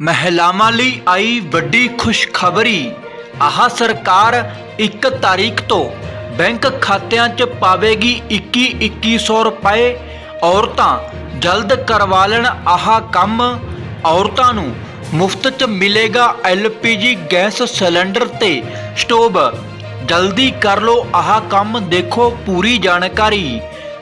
ਮਹਿਲਾਵਾਂ ਲਈ ਆਈ ਵੱਡੀ ਖੁਸ਼ਖਬਰੀ। ਆਹ ਸਰਕਾਰ 1 ਤਾਰੀਖ ਤੋਂ ਬੈਂਕ ਖਾਤਿਆਂ 'ਚ ਪਾਵੇਗੀ 21 2100 ਰੁਪਏ। ਔਰਤਾਂ ਜਲਦ ਕਰਵਾ ਲੈਣ ਆਹ ਕੰਮ। ਔਰਤਾਂ ਨੂੰ ਮੁਫਤ 'ਚ ਮਿਲੇਗਾ ਐਲਪੀਜੀ ਗੈਸ ਸਿਲੰਡਰ ਤੇ ਸਟੋਵ। ਜਲਦੀ ਕਰ ਲਓ ਆਹ ਕੰਮ, ਦੇਖੋ ਪੂਰੀ ਜਾਣਕਾਰੀ।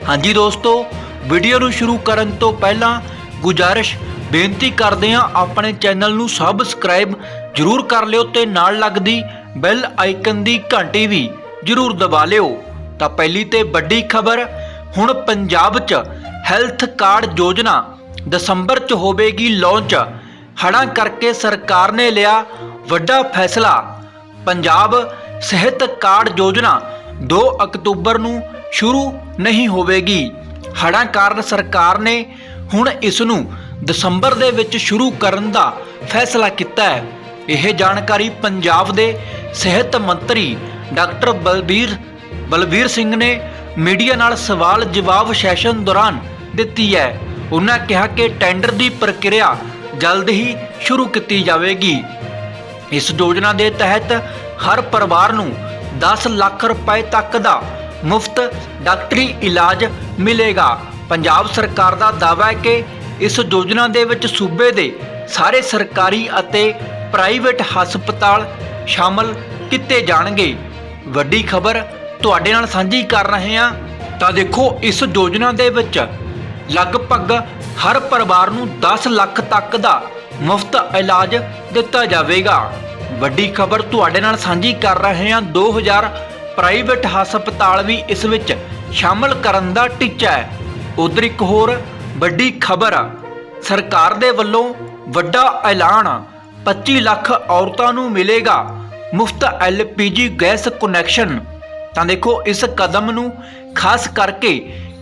ਹਾਂਜੀ ਦੋਸਤੋ, ਵੀਡੀਓ ਨੂੰ ਸ਼ੁਰੂ ਕਰਨ ਤੋਂ ਪਹਿਲਾਂ ਗੁਜਾਰਿਸ਼ ਬੇਨਤੀ ਕਰਦੇ ਹਾਂ ਆਪਣੇ ਚੈਨਲ ਨੂੰ ਸਬਸਕ੍ਰਾਈਬ ਜਰੂਰ ਕਰ ਲਿਓ ਤੇ ਨਾਲ ਲੱਗਦੀ ਬੈਲ ਆਈਕਨ ਦੀ ਘੰਟੀ ਵੀ ਜਰੂਰ ਦਬਾ ਲਿਓ। ਤਾਂ ਪਹਿਲੀ ਤੇ ਵੱਡੀ ਖਬਰ, ਹੁਣ ਪੰਜਾਬ 'ਚ ਹੈਲਥ ਕਾਰਡ ਯੋਜਨਾ ਦਸੰਬਰ 'ਚ ਹੋਵੇਗੀ ਲਾਂਚ। ਹੜ੍ਹਾਂ ਕਰਕੇ ਸਰਕਾਰ ਨੇ ਲਿਆ ਵੱਡਾ ਫੈਸਲਾ। ਪੰਜਾਬ ਸਿਹਤ ਕਾਰਡ ਯੋਜਨਾ 2 ਅਕਤੂਬਰ ਨੂੰ ਸ਼ੁਰੂ ਨਹੀਂ ਹੋਵੇਗੀ। ਹੜ੍ਹਾਂ ਕਾਰਨ ਸਰਕਾਰ ਨੇ ਹੁਣ ਇਸ ਨੂੰ ਦਸੰਬਰ ਦੇ ਵਿੱਚ ਸ਼ੁਰੂ ਕਰਨ ਦਾ ਫੈਸਲਾ ਕੀਤਾ ਹੈ। ਇਹ ਜਾਣਕਾਰੀ ਪੰਜਾਬ ਦੇ ਸਿਹਤ ਮੰਤਰੀ ਡਾਕਟਰ ਬਲਬੀਰ ਬਲਬੀਰ ਸਿੰਘ ਨੇ ਮੀਡੀਆ ਨਾਲ ਸਵਾਲ ਜਵਾਬ ਸੈਸ਼ਨ ਦੌਰਾਨ ਦਿੱਤੀ ਹੈ। ਉਹਨਾਂ ਕਿਹਾ ਕਿ ਟੈਂਡਰ ਦੀ ਪ੍ਰਕਿਰਿਆ ਜਲਦ ਹੀ ਸ਼ੁਰੂ ਕੀਤੀ ਜਾਵੇਗੀ। ਇਸ ਯੋਜਨਾ ਦੇ ਤਹਿਤ ਹਰ ਪਰਿਵਾਰ ਨੂੰ 10 ਲੱਖ ਰੁਪਏ ਤੱਕ ਦਾ ਮੁਫਤ ਡਾਕਟਰੀ ਇਲਾਜ ਮਿਲੇਗਾ। ਪੰਜਾਬ ਸਰਕਾਰ ਦਾ ਦਾਅਵਾ ਹੈ ਕਿ ਇਸ ਯੋਜਨਾ ਦੇ ਵਿੱਚ ਸੂਬੇ ਦੇ ਸਾਰੇ ਸਰਕਾਰੀ ਅਤੇ ਪ੍ਰਾਈਵੇਟ ਹਸਪਤਾਲ ਸ਼ਾਮਲ ਕੀਤੇ ਜਾਣਗੇ। ਵੱਡੀ ਖਬਰ ਤੁਹਾਡੇ ਨਾਲ ਸਾਂਝੀ ਕਰ ਰਹੇ ਹਾਂ। ਤਾਂ ਦੇਖੋ, ਇਸ ਯੋਜਨਾ ਦੇ ਵਿੱਚ ਲਗਭਗ ਹਰ ਪਰਿਵਾਰ ਨੂੰ 10 ਲੱਖ ਤੱਕ ਦਾ ਮੁਫਤ ਇਲਾਜ ਦਿੱਤਾ ਜਾਵੇਗਾ। ਵੱਡੀ ਖਬਰ ਤੁਹਾਡੇ ਨਾਲ ਸਾਂਝੀ ਕਰ ਰਹੇ ਹਾਂ। 2000 ਪ੍ਰਾਈਵੇਟ ਹਸਪਤਾਲ ਵੀ ਇਸ ਵਿੱਚ ਸ਼ਾਮਲ ਕਰਨ ਦਾ ਟੀਚਾ ਹੈ। ਉਧਰ ਇੱਕ ਹੋਰ ਵੱਡੀ ਖਬਰ ਸਰਕਾਰ ਦੇ ਵੱਲੋਂ ਵੱਡਾ ਐਲਾਨ 25 ਲੱਖ ਔਰਤਾਂ ਨੂੰ ਮਿਲੇਗਾ ਮੁਫਤ ਐਲਪੀਜੀ ਗੈਸ ਕਨੈਕਸ਼ਨ। ਤਾਂ ਦੇਖੋ, ਇਸ ਕਦਮ ਨੂੰ ਖਾਸ ਕਰਕੇ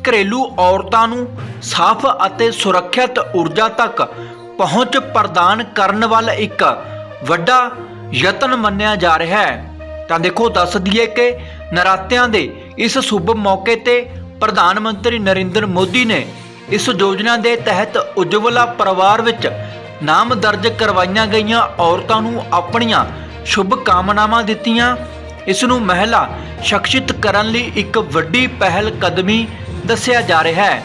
ਘਰੇਲੂ ਔਰਤਾਂ ਨੂੰ ਸਾਫ਼ ਅਤੇ ਸੁਰੱਖਿਅਤ ਊਰਜਾ ਤੱਕ ਪਹੁੰਚ ਪ੍ਰਦਾਨ ਕਰਨ ਵੱਲ ਇੱਕ ਵੱਡਾ ਯਤਨ ਮੰਨਿਆ ਜਾ ਰਿਹਾ ਹੈ। ਤਾਂ ਦੇਖੋ, ਦੱਸ ਦਈਏ ਕਿ ਨਰਾਤਿਆਂ ਦੇ ਇਸ ਸ਼ੁਭ ਮੌਕੇ ਤੇ ਪ੍ਰਧਾਨ ਮੰਤਰੀ ਨਰਿੰਦਰ ਮੋਦੀ ਨੇ ਇਸ ਯੋਜਨਾ ਦੇ ਤਹਿਤ ਉਜਵਲਾ ਪਰਿਵਾਰ ਵਿੱਚ ਨਾਮ ਦਰਜ ਕਰਵਾਈਆਂ ਗਈਆਂ ਔਰਤਾਂ ਨੂੰ ਆਪਣੀਆਂ ਸ਼ੁਭ ਕਾਮਨਾਵਾਂ ਦਿੱਤੀਆਂ। ਇਸ ਨੂੰ ਮਹਿਲਾ ਸ਼ਖਸਿਤ ਕਰਨ ਲਈ ਇੱਕ ਵੱਡੀ ਪਹਿਲ ਕਦਮੀ ਦੱਸਿਆ ਜਾ ਰਿਹਾ ਹੈ।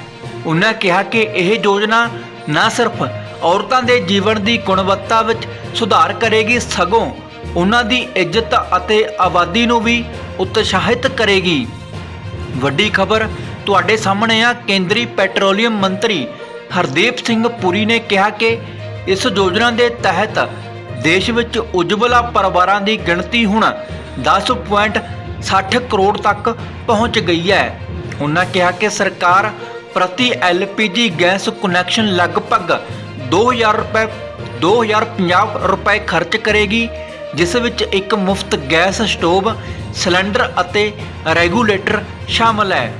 ਉਹਨਾਂ ਕਿਹਾ ਕਿ ਇਹ ਯੋਜਨਾ ਨਾ ਸਿਰਫ ਔਰਤਾਂ ਦੇ ਜੀਵਨ ਦੀ ਗੁਣਵੱਤਾ ਵਿੱਚ ਸੁਧਾਰ ਕਰੇਗੀ, ਸਗੋਂ ਉਹਨਾਂ ਦੀ ਇੱਜ਼ਤ ਅਤੇ ਆਬਾਦੀ ਨੂੰ ਵੀ ਉਤਸ਼ਾਹਿਤ ਕਰੇਗੀ। ਵੱਡੀ ਖਬਰ ਤੁਹਾਡੇ ਸਾਹਮਣੇ ਆ ਕੇਂਦਰੀ ਪੈਟਰੋਲੀਅਮ ਮੰਤਰੀ ਹਰਦੀਪ ਸਿੰਘ ਪੁਰੀ ਨੇ ਕਿਹਾ ਕਿ ਇਸ ਯੋਜਨਾ ਦੇ ਤਹਿਤ ਦੇਸ਼ ਵਿੱਚ ਉਜਵਲਾ ਪਰਿਵਾਰਾਂ ਦੀ ਗਿਣਤੀ ਹੁਣ 10.60 ਕਰੋੜ ਤੱਕ ਪਹੁੰਚ ਗਈ ਹੈ। ਉਹਨਾਂ ਕਿਹਾ ਕਿ ਸਰਕਾਰ ਪ੍ਰਤੀ ਐਲਪੀਜੀ ਗੈਸ ਕਨੈਕਸ਼ਨ ਲਗਭਗ 2000 ਰੁਪਏ 2050 ਰੁਪਏ ਖਰਚ ਕਰੇਗੀ, ਜਿਸ ਵਿੱਚ ਇੱਕ ਮੁਫਤ ਗੈਸ ਸਟੋਵ, ਸਿਲੰਡਰ ਅਤੇ ਰੈਗੂਲੇਟਰ ਸ਼ਾਮਲ ਹੈ।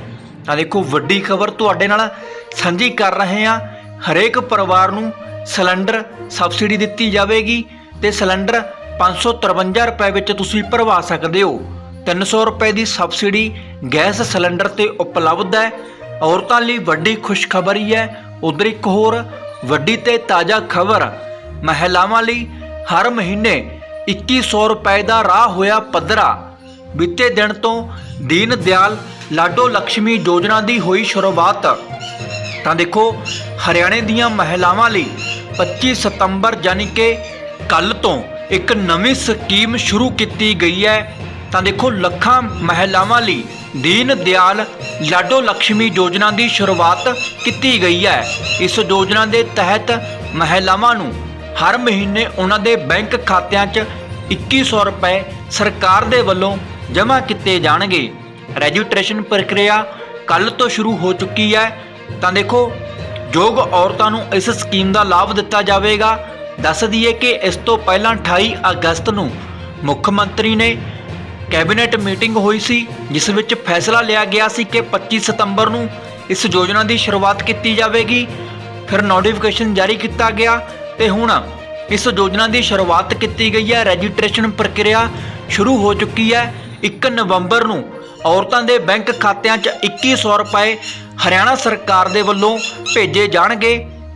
ਤਾਂ ਦੇਖੋ, ਵੱਡੀ ਖਬਰ ਤੁਹਾਡੇ ਨਾਲ ਸਾਂਝੀ ਕਰ ਰਹੇ ਹਾਂ। ਹਰੇਕ ਪਰਿਵਾਰ ਨੂੰ ਸਿਲੰਡਰ ਸਬਸਿਡੀ ਦਿੱਤੀ ਜਾਵੇਗੀ ਤੇ ਸਿਲੰਡਰ 553 ਰੁਪਏ ਵਿੱਚ ਤੁਸੀਂ ਭਰਵਾ ਸਕਦੇ ਹੋ। 300 ਰੁਪਏ ਦੀ ਸਬਸਿਡੀ ਗੈਸ ਸਿਲੰਡਰ ਤੇ ਉਪਲਬਧ ਹੈ। ਔਰਤਾਂ ਲਈ ਵੱਡੀ ਖੁਸ਼ਖਬਰੀ ਹੈ। ਉਧਰ ਇੱਕ ਹੋਰ ਵੱਡੀ ਤੇ ਤਾਜ਼ਾ ਖਬਰ, ਮਹਿਲਾਵਾਂ ਲਈ ਹਰ ਮਹੀਨੇ 2100 ਰੁਪਏ ਦਾ ਰਾਹ ਹੋਇਆ ਪੱਧਰਾ। ਬੀਤੇ ਦਿਨ ਤੋਂ ਦੀਨ ਦਿਆਲ ਲਾਡੋ ਲక్ష్ਮੀ ਯੋਜਨਾ ਦੀ ਹੋਈ ਸ਼ੁਰੂਆਤ। ਤਾਂ ਦੇਖੋ, ਹਰਿਆਣੇ ਦੀਆਂ ਮਹਿਲਾਵਾਂ ਲਈ 25 ਸਤੰਬਰ ਯਾਨੀ ਕਿ ਕੱਲ ਤੋਂ ਇੱਕ ਨਵੀਂ ਸਕੀਮ ਸ਼ੁਰੂ ਕੀਤੀ ਗਈ ਹੈ। ਤਾਂ ਦੇਖੋ, ਲੱਖਾਂ ਮਹਿਲਾਵਾਂ ਲਈ ਦੀਨ ਦਿਆਲ ਲਾਡੋ ਲక్ష్ਮੀ ਯੋਜਨਾ ਦੀ ਸ਼ੁਰੂਆਤ ਕੀਤੀ ਗਈ ਹੈ। ਇਸ ਯੋਜਨਾ ਦੇ ਤਹਿਤ ਮਹਿਲਾਵਾਂ ਨੂੰ ਹਰ ਮਹੀਨੇ ਉਹਨਾਂ ਦੇ ਬੈਂਕ ਖਾਤਿਆਂ 'ਚ 2100 ਰੁਪਏ ਸਰਕਾਰ ਦੇ ਵੱਲੋਂ ਜਮ੍ਹਾਂ ਕੀਤੇ ਜਾਣਗੇ। ਰਜਿਸਟ੍ਰੇਸ਼ਨ ਪ੍ਰਕਿਰਿਆ ਕੱਲ ਤੋਂ ਸ਼ੁਰੂ ਹੋ ਚੁੱਕੀ ਹੈ। ਤਾਂ ਦੇਖੋ, ਯੋਗ ਔਰਤਾਂ ਨੂੰ ਇਸ ਸਕੀਮ ਦਾ ਲਾਭ ਦਿੱਤਾ ਜਾਵੇਗਾ। ਦੱਸ ਦਈਏ ਕਿ ਇਸ ਤੋਂ ਪਹਿਲਾਂ 28 ਅਗਸਤ ਨੂੰ ਮੁੱਖ ਮੰਤਰੀ ਨੇ ਕੈਬਨਿਟ ਮੀਟਿੰਗ ਹੋਈ ਸੀ, ਜਿਸ ਵਿੱਚ ਫੈਸਲਾ ਲਿਆ ਗਿਆ ਸੀ ਕਿ 25 ਸਤੰਬਰ ਨੂੰ ਇਸ ਯੋਜਨਾ ਦੀ ਸ਼ੁਰੂਆਤ ਕੀਤੀ ਜਾਵੇਗੀ। ਫਿਰ ਨੋਟੀਫਿਕੇਸ਼ਨ ਜਾਰੀ ਕੀਤਾ ਗਿਆ ਤੇ ਹੁਣ ਇਸ ਯੋਜਨਾ ਦੀ ਸ਼ੁਰੂਆਤ ਕੀਤੀ ਗਈ ਹੈ। ਰਜਿਸਟ੍ਰੇਸ਼ਨ ਪ੍ਰਕਿਰਿਆ ਸ਼ੁਰੂ ਹੋ ਚੁੱਕੀ ਹੈ। 1 ਨਵੰਬਰ ਨੂੰ ਔਰਤਾਂ ਦੇ ਬੈਂਕ ਖਾਤਿਆਂ 'ਚ 2100 ਰੁਪਏ ਹਰਿਆਣਾ ਸਰਕਾਰ ਦੇ ਵੱਲੋਂ ਭੇਜੇ ਜਾਣਗੇ।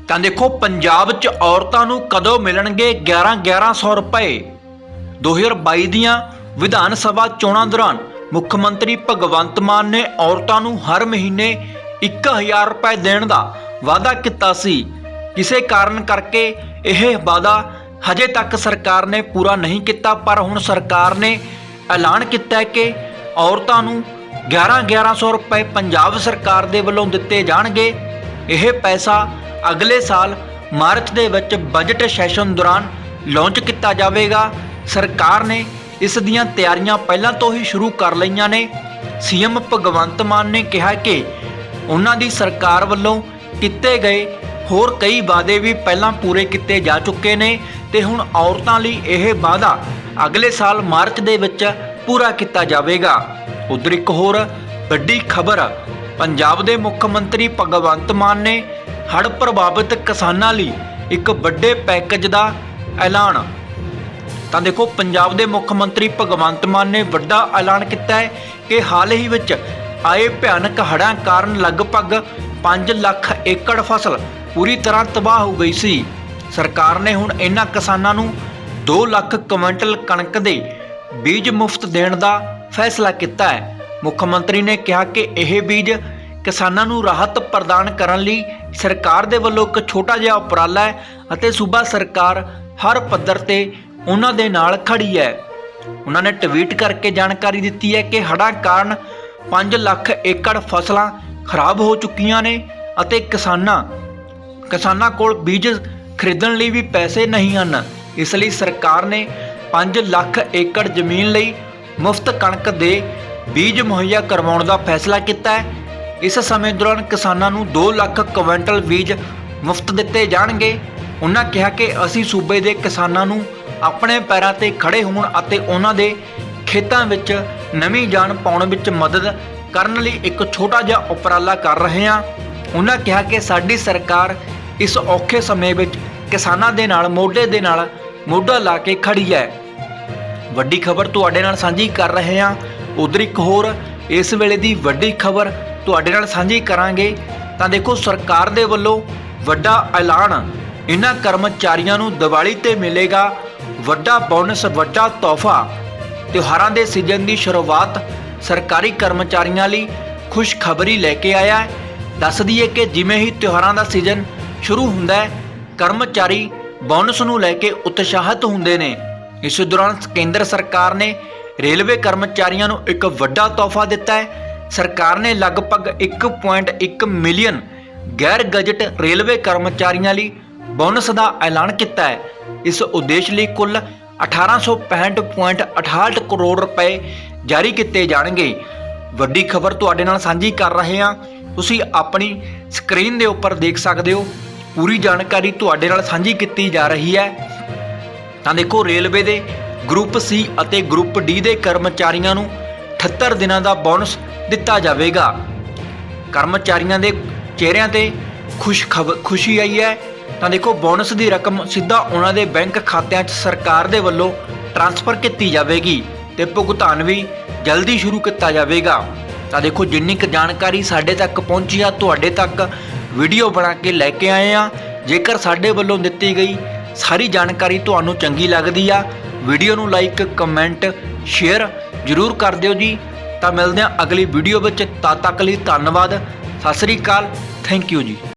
ਤਾਂ ਦੇਖੋ, ਪੰਜਾਬ 'ਚ ਔਰਤਾਂ ਨੂੰ ਕਦੋਂ ਮਿਲਣਗੇ 11 1100 ਰੁਪਏ? 2022 ਦੀਆਂ ਵਿਧਾਨ ਸਭਾ ਚੋਣਾਂ ਦੌਰਾਨ ਮੁੱਖ ਮੰਤਰੀ ਭਗਵੰਤ ਮਾਨ ਨੇ ਔਰਤਾਂ ਨੂੰ ਹਰ ਮਹੀਨੇ 1000 ਰੁਪਏ ਦੇਣ ਦਾ ਵਾਅਦਾ ਕੀਤਾ ਸੀ। ਕਿਸੇ ਕਾਰਨ ਕਰਕੇ ਇਹ ਵਾਅਦਾ ਹਜੇ ਤੱਕ ਸਰਕਾਰ ਨੇ ਪੂਰਾ ਨਹੀਂ ਕੀਤਾ, ਪਰ ਹੁਣ ਸਰਕਾਰ ਨੇ ਐਲਾਨ ਕੀਤਾ ਹੈ ਕਿ ਔਰਤਾਂ ਨੂੰ 11 1100 ਰੁਪਏ ਪੰਜਾਬ ਸਰਕਾਰ ਦੇ ਵੱਲੋਂ ਦਿੱਤੇ ਜਾਣਗੇ। ਇਹ ਪੈਸਾ ਅਗਲੇ ਸਾਲ ਮਾਰਚ ਦੇ ਵਿੱਚ ਬਜਟ ਸੈਸ਼ਨ ਦੌਰਾਨ ਲਾਂਚ ਕੀਤਾ ਜਾਵੇਗਾ। ਸਰਕਾਰ ਨੇ ਇਸ ਦੀਆਂ ਤਿਆਰੀਆਂ ਪਹਿਲਾਂ ਤੋਂ ਹੀ ਸ਼ੁਰੂ ਕਰ ਲਈਆਂ ਨੇ। ਸੀਐਮ ਭਗਵੰਤ ਮਾਨ ਨੇ ਕਿਹਾ ਕਿ ਉਹਨਾਂ ਦੀ ਸਰਕਾਰ ਵੱਲੋਂ ਕੀਤੇ ਗਏ ਹੋਰ ਕਈ ਵਾਅਦੇ ਵੀ ਪਹਿਲਾਂ ਪੂਰੇ ਕੀਤੇ ਜਾ ਚੁੱਕੇ ਨੇ ਤੇ ਹੁਣ ਔਰਤਾਂ ਲਈ ਇਹ ਵਾਅਦਾ ਅਗਲੇ ਸਾਲ ਮਾਰਚ ਦੇ ਵਿੱਚ ਪੂਰਾ ਕੀਤਾ ਜਾਵੇਗਾ। ਉਧਰ ਇੱਕ ਹੋਰ ਵੱਡੀ ਖਬਰ, ਪੰਜਾਬ ਦੇ ਮੁੱਖ ਮੰਤਰੀ ਭਗਵੰਤ ਮਾਨ ਨੇ ਹੜ੍ਹ ਪ੍ਰਭਾਵਿਤ ਕਿਸਾਨਾਂ ਲਈ ਇੱਕ ਵੱਡੇ ਪੈਕੇਜ ਦਾ ਐਲਾਨ। ਤਾਂ ਦੇਖੋ, ਪੰਜਾਬ ਦੇ ਮੁੱਖ ਮੰਤਰੀ ਭਗਵੰਤ ਮਾਨ ਨੇ ਵੱਡਾ ਐਲਾਨ ਕੀਤਾ ਹੈ ਕਿ ਹਾਲ ਹੀ ਵਿੱਚ ਆਏ ਭਿਆਨਕ ਹੜ੍ਹਾਂ ਕਾਰਨ ਲਗਭਗ 5 ਲੱਖ ਏਕੜ ਫਸਲ ਪੂਰੀ ਤਰ੍ਹਾਂ ਤਬਾਹ ਹੋ ਗਈ ਸੀ। ਸਰਕਾਰ ਨੇ ਹੁਣ ਇਹਨਾਂ ਕਿਸਾਨਾਂ ਨੂੰ 2 ਲੱਖ ਕੁਇੰਟਲ ਕਣਕ ਦੇ ਬੀਜ ਮੁਫਤ ਦੇਣ ਦਾ ਫੈਸਲਾ ਕੀਤਾ ਹੈ। ਮੁੱਖ ਮੰਤਰੀ ਨੇ ਕਿਹਾ ਕਿ ਇਹ ਬੀਜ ਕਿਸਾਨਾਂ ਨੂੰ ਰਾਹਤ ਪ੍ਰਦਾਨ ਕਰਨ ਲਈ ਸਰਕਾਰ ਦੇ ਵੱਲੋਂ ਇੱਕ ਛੋਟਾ ਜਿਹਾ ਉਪਰਾਲਾ ਹੈ ਅਤੇ ਸੂਬਾ ਸਰਕਾਰ ਹਰ ਪੱਧਰ ਤੇ ਉਹਨਾਂ ਦੇ ਨਾਲ ਖੜੀ ਹੈ। ਉਹਨਾਂ ਨੇ ਟਵੀਟ ਕਰਕੇ ਜਾਣਕਾਰੀ ਦਿੱਤੀ ਹੈ ਕਿ ਹੜ੍ਹਾਂ ਕਾਰਨ 5 ਲੱਖ ਏਕੜ ਫਸਲਾਂ ਖਰਾਬ ਹੋ ਚੁੱਕੀਆਂ ਨੇ ਅਤੇ ਕਿਸਾਨਾਂ ਕਿਸਾਨਾਂ ਕੋਲ ਬੀਜ ਖਰੀਦਣ ਲਈ ਵੀ ਪੈਸੇ ਨਹੀਂ ਹਨ। ਇਸ ਲਈ ਸਰਕਾਰ ਨੇ 5 ਲੱਖ ਏਕੜ ਜ਼ਮੀਨ ਲਈ ਮੁਫਤ ਕਣਕ ਦੇ ਬੀਜ ਮੁਹੱਈਆ ਕਰਵਾਉਣ ਦਾ ਫੈਸਲਾ ਕੀਤਾ ਹੈ। ਇਸ ਸਮੇਂ ਦੌਰਾਨ ਕਿਸਾਨਾਂ ਨੂੰ 2 ਲੱਖ ਕੁਇੰਟਲ ਬੀਜ ਮੁਫਤ ਦਿੱਤੇ ਜਾਣਗੇ। ਉਹਨਾਂ ਕਿਹਾ ਕਿ ਅਸੀਂ ਸੂਬੇ ਦੇ ਕਿਸਾਨਾਂ ਨੂੰ ਆਪਣੇ ਪੈਰਾਂ ਤੇ ਖੜੇ ਹੋਣ ਅਤੇ ਉਹਨਾਂ ਦੇ ਖੇਤਾਂ ਵਿੱਚ ਨਵੀਂ ਜਾਨ ਪਾਉਣ ਵਿੱਚ ਮਦਦ ਕਰਨ ਲਈ ਇੱਕ ਛੋਟਾ ਜਿਹਾ ਉਪਰਾਲਾ ਕਰ ਰਹੇ ਹਾਂ। ਉਹਨਾਂ ਕਿਹਾ ਕਿ ਸਾਡੀ ਸਰਕਾਰ ਇਸ ਔਖੇ ਸਮੇਂ ਵਿੱਚ ਕਿਸਾਨਾਂ ਦੇ ਨਾਲ, ਮੋਢੇ ਦੇ ਨਾਲ ਮੋਢਾ ਲਾ ਕੇ ਖੜੀ ਹੈ। ਵੱਡੀ ਖਬਰ ਤੁਹਾਡੇ ਨਾਲ ਸਾਂਝੀ ਕਰ ਰਹੇ ਹਾਂ। ਉਧਰ ਇੱਕ ਹੋਰ, ਇਸ ਵੇਲੇ ਦੀ ਵੱਡੀ ਖਬਰ ਤੁਹਾਡੇ ਨਾਲ ਸਾਂਝੀ ਕਰਾਂਗੇ। ਤਾਂ ਦੇਖੋ, ਸਰਕਾਰ ਦੇ ਵੱਲੋਂ ਵੱਡਾ ਐਲਾਨ। ਇਹਨਾਂ ਕਰਮਚਾਰੀਆਂ ਨੂੰ ਦੀਵਾਲੀ ਤੇ ਮਿਲੇਗਾ ਵੱਡਾ ਬੋਨਸ, ਵੱਡਾ ਤੋਹਫਾ। ਤਿਉਹਾਰਾਂ ਦੇ ਸੀਜ਼ਨ ਦੀ ਸ਼ੁਰੂਆਤ ਸਰਕਾਰੀ ਕਰਮਚਾਰੀਆਂ ਲਈ ਖੁਸ਼ਖਬਰੀ ਲੈ ਕੇ ਆਇਆ ਹੈ। ਦੱਸ ਦਈਏ ਕਿ ਜਿਵੇਂ ਹੀ ਤਿਉਹਾਰਾਂ ਦਾ ਸੀਜ਼ਨ ਸ਼ੁਰੂ ਹੁੰਦਾ ਹੈ, ਕਰਮਚਾਰੀ ਬੋਨਸ ਨੂੰ ਲੈ ਕੇ ਉਤਸ਼ਾਹਿਤ ਹੁੰਦੇ ਨੇ। ਇਸ ਦੌਰਾਨ ਕੇਂਦਰ ਸਰਕਾਰ ਨੇ ਰੇਲਵੇ ਕਰਮਚਾਰੀਆਂ ਨੂੰ ਇੱਕ ਵੱਡਾ ਤੋਹਫਾ ਦਿੱਤਾ ਹੈ। ਸਰਕਾਰ ਨੇ ਲਗਭਗ 1.1 ਮਿਲੀਅਨ ਗੈਰ ਗਜਟ ਰੇਲਵੇ ਕਰਮਚਾਰੀਆਂ ਲਈ ਬੋਨਸ ਦਾ ਐਲਾਨ ਕੀਤਾ ਹੈ। ਇਸ ਉਦੇਸ਼ ਲਈ ਕੁੱਲ 1865.68 ਕਰੋੜ ਰੁਪਏ ਜਾਰੀ ਕੀਤੇ ਜਾਣਗੇ। ਵੱਡੀ ਖਬਰ ਤੁਹਾਡੇ ਨਾਲ ਸਾਂਝੀ ਕਰ ਰਹੇ ਹਾਂ। ਤੁਸੀਂ ਆਪਣੀ ਸਕਰੀਨ ਦੇ ਉੱਪਰ ਦੇਖ ਸਕਦੇ ਹੋ। ਪੂਰੀ ਜਾਣਕਾਰੀ ਤੁਹਾਡੇ ਨਾਲ ਸਾਂਝੀ ਕੀਤੀ ਜਾ ਰਹੀ ਹੈ। ਤਾਂ ਦੇਖੋ ਰੇਲਵੇ ਦੇ ਗਰੁੱਪ ਸੀ ਅਤੇ ਗਰੁੱਪ ਡੀ ਦੇ ਕਰਮਚਾਰੀਆਂ ਨੂੰ 78 ਦਿਨਾਂ ਦਾ ਬੋਨਸ ਦਿੱਤਾ ਜਾਵੇਗਾ। ਕਰਮਚਾਰੀਆਂ ਦੇ ਚਿਹਰਿਆਂ ਤੇ ਖੁਸ਼ ਖਬ, ਖੁਸ਼ੀ ਆਈ ਹੈ। ਤਾਂ ਦੇਖੋ ਬੋਨਸ ਦੀ ਰਕਮ ਸਿੱਧਾ ਉਹਨਾਂ ਦੇ ਬੈਂਕ ਖਾਤਿਆਂ 'ਚ ਸਰਕਾਰ ਦੇ ਵੱਲੋਂ ਟ੍ਰਾਂਸਫਰ ਕੀਤੀ ਜਾਵੇਗੀ ਤੇ ਭੁਗਤਾਨ ਵੀ ਜਲਦੀ ਸ਼ੁਰੂ ਕੀਤਾ ਜਾਵੇਗਾ। ਤਾਂ ਦੇਖੋ ਜਿੰਨੀ ਕੁ ਜਾਣਕਾਰੀ ਸਾਡੇ ਤੱਕ ਪਹੁੰਚੀ ਆ, ਤੁਹਾਡੇ ਤੱਕ ਵੀਡੀਓ ਬਣਾ ਕੇ ਲੈ ਕੇ ਆਏ ਆ। ਜੇਕਰ ਸਾਡੇ ਵੱਲੋਂ ਦਿੱਤੀ ਗਈ ਸਾਰੀ ਜਾਣਕਾਰੀ ਤੁਹਾਨੂੰ ਚੰਗੀ ਲੱਗਦੀ ਆ। ਵੀਡੀਓ ਨੂੰ ਲਾਈਕ ਕਮੈਂਟ ਸ਼ੇਅਰ ਜ਼ਰੂਰ ਕਰ ਦਿਓ ਜੀ। ਤਾਂ ਮਿਲਦੇ ਹਾਂ ਅਗਲੀ ਵੀਡੀਓ ਵਿੱਚ। ਤਦ ਤੱਕ ਲਈ ਧੰਨਵਾਦ। ਸਤਿ ਸ੍ਰੀ ਅਕਾਲ। ਥੈਂਕ ਯੂ ਜੀ।